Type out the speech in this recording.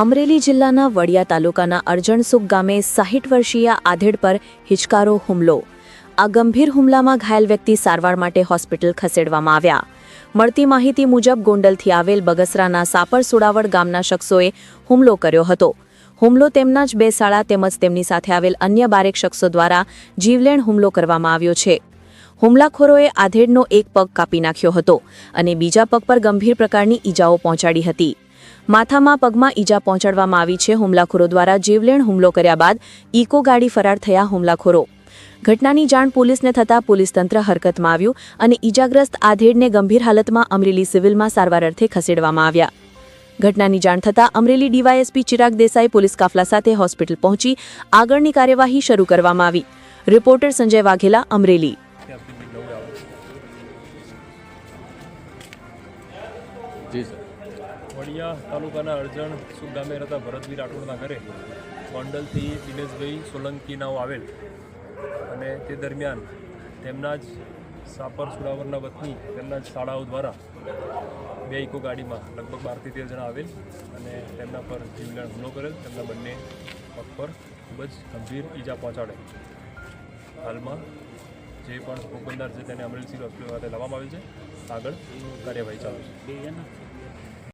અમરેલી જિલ્લાના વડિયા તાલુકાના અરજણસુખ ગામે સાહીઠ વર્ષીય આધેડ પર હિચકારો હુમલો. આ ગંભીર હુમલામાં ઘાયલ વ્યક્તિ સારવાર માટે હોસ્પિટલ ખસેડવામાં આવ્યા. મળતી માહિતી મુજબ ગોંડલથી આવેલ બગસરાના સાપર સુડાવડ ગામના શખ્સોએ હુમલો કર્યો હતો. હુમલો તેમના જ બે શાળા તેમજ તેમની સાથે આવેલ અન્ય બારેક શખ્સો દ્વારા જીવલેણ હુમલો કરવામાં આવ્યો છે. હુમલાખોરોએ આધેડનો એક પગ કાપી નાખ્યો હતો અને બીજા પગ પર ગંભીર પ્રકારની ઈજાઓ પહોંચાડી હતી. માથામાં પગમાં ઈજા પહોંચાડવામાં આવી છે. હુમલાખોરો દ્વારા જીવલેણ હુમલો કર્યા બાદ ઇકો ગાડી ફરાર થયા હુમલાખોરો. ઘટનાની જાણ પોલીસને થતાં પોલીસ તંત્ર હરકતમાં આવ્યું અને ઈજાગ્રસ્ત આધેડને ગંભીર હાલતમાં અમરેલી સિવિલમાં સારવાર અર્થે ખસેડવામાં આવ્યા. ઘટનાની જાણ થતાં અમરેલી ડીવાયએસપી ચિરાગ દેસાઈ પોલીસ કાફલા સાથે હોસ્પિટલ પહોંચી આગળની કાર્યવાહી શરૂ કરવામાં આવી. રિપોર્ટર સંજય વાઘેલા, અમરેલી. જી, સર. વડિયા તાલુકાના અરજણ સુખ ગામે રહેતા ભરતવીર રાઠોડના ઘરે ગોંડલથી દિનેશભાઈ સોલંકીનાઓ આવેલ. અને તે દરમિયાન તેમના જ સાપર સુડાવરના વતની તેમના જ શાળાઓ દ્વારા બે ઇકો ગાડીમાં લગભગ બારથી તેર જણા આવેલ અને તેમના પર જીવલેણ હુમલો કરેલ. તેમના બંને પગ પર ખૂબ જ ગંભીર ઈજા પહોંચાડે હાલમાં જે પણ ભોગબંદાર છે તેને અમરેલી સિવિલ હોસ્પિટલ ખાતે લાવવામાં આવેલ છે. આગળ કાર્યવાહી ચાલુ છે.